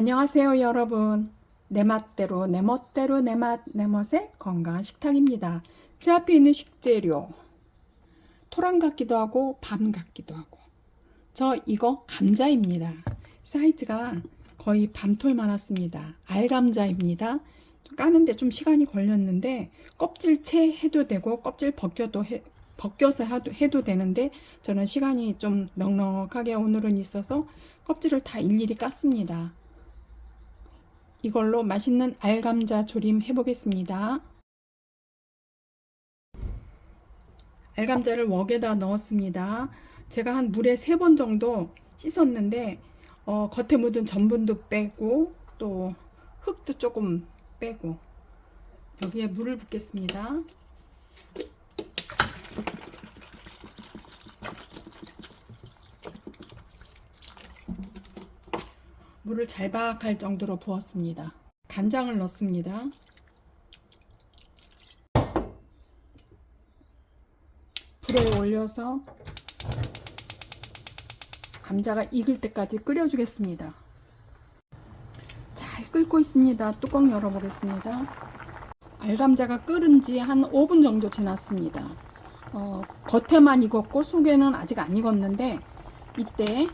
안녕하세요 여러분. 내 맛대로 내 멋대로 내 맛 내 멋의 건강한 식탁입니다. 제 앞에 있는 식재료. 토랑 같기도 하고 밤 같기도 하고. 저 이거 감자입니다. 사이즈가 거의 밤톨 많았습니다. 알감자입니다. 좀 까는데 좀 시간이 걸렸는데 껍질 채 해도 되고 껍질 벗겨도 해, 벗겨서 해도 되는데 저는 시간이 좀 넉넉하게 오늘은 있어서 껍질을 다 일일이 깠습니다 이걸로 맛있는 알감자 조림 해보겠습니다. 알감자를 웍에다 넣었습니다. 제가 한 물에 세 번 정도 씻었는데 어, 겉에 묻은 전분도 빼고 또 흙도 조금 빼고 여기에 물을 붓겠습니다. 물을 잘박할 정도로 부었습니다. 간장을 넣습니다. 불에 올려서 감자가 익을 때까지 끓여주겠습니다. 잘 끓고 있습니다. 뚜껑 열어보겠습니다. 알감자가 끓은 지 한 5분 정도 지났습니다. 어, 겉에만 익었고 속에는 아직 안 익었는데 이때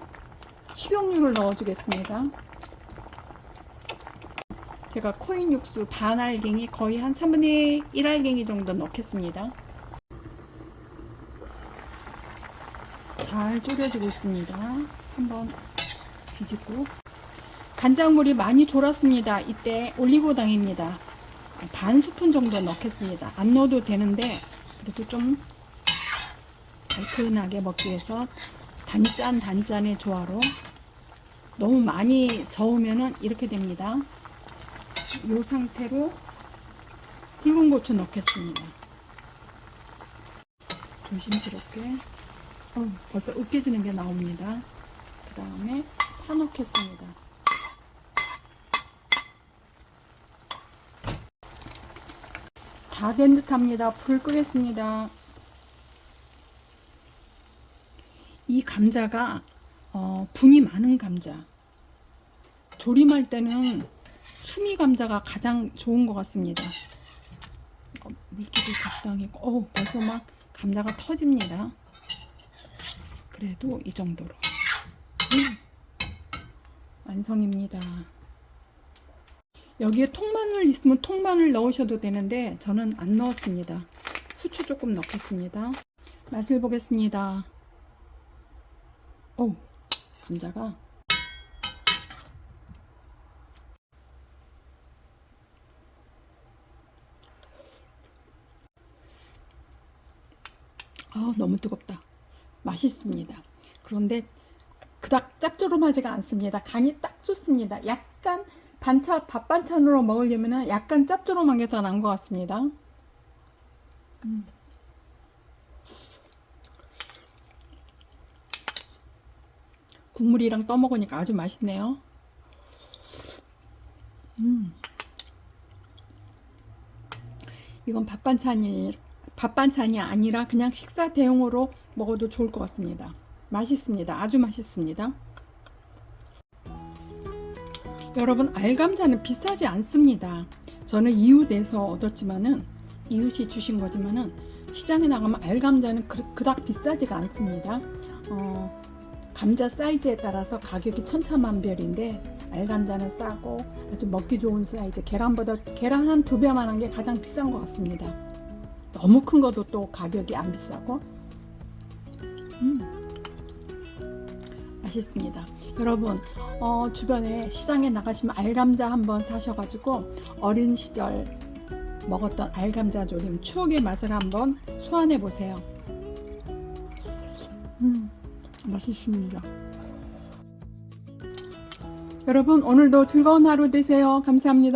식용유를 넣어주겠습니다. 제가 코인 육수 반 알갱이 거의 한 3분의 1 알갱이 정도 넣겠습니다. 잘 졸여주고 있습니다. 한번 뒤집고 간장물이 많이 졸았습니다. 이때 올리고당입니다. 반 스푼 정도 넣겠습니다. 안 넣어도 되는데 그래도 좀 달큰하게 먹기 위해서 단짠 단짠의 조화로 너무 많이 저으면은 이렇게 됩니다. 이 상태로 굵은 고추 넣겠습니다. 조심스럽게 어, 벌써 으깨지는 게 나옵니다. 그 다음에 파 넣겠습니다. 다 된 듯합니다. 불 끄겠습니다. 이 감자가 어, 분이 많은 감자. 조림할 때는 수미 감자가 가장 좋은 것 같습니다. 어, 물기도 적당히. 어, 벌써 막 감자가 터집니다. 그래도 이 정도로. 음, 완성입니다. 여기에 통마늘 있으면 통마늘 넣으셔도 되는데 저는 안 넣었습니다. 후추 조금 넣겠습니다. 맛을 보겠습니다. 오, 감자가 아, 너무 뜨겁다. 맛있습니다. 그런데 그닥 짭조름하지가 않습니다. 간이 딱 좋습니다. 약간 반찬 밥 반찬으로 먹으려면 약간 짭조름한 게 더 나은 것 같습니다. 음. 국물이랑 떠먹으니까 아주 맛있네요. 음. 이건 밥 반찬이 밥 반찬이 아니라 그냥 식사 대용으로 먹어도 좋을 것 같습니다. 맛있습니다. 아주 맛있습니다. 여러분 알감자는 비싸지 않습니다. 저는 이웃에서 얻었지만은 이웃이 주신 거지만은 시장에 나가면 알감자는 그, 그닥 비싸지가 않습니다. 어, 감자 사이즈에 따라서 가격이 천차만별인데 알감자는 싸고 아주 먹기 좋은 사이즈 계란보다 계란 한 두 배만한 게 가장 비싼 것 같습니다. 너무 큰 것도 또 가격이 안 비싸고 음, 맛있습니다. 여러분 어, 주변에 시장에 나가시면 알감자 한번 사셔가지고 어린 시절 먹었던 알감자 조림 추억의 맛을 한번 소환해 보세요. 음, 맛있습니다. 여러분 오늘도 즐거운 하루 되세요. 감사합니다.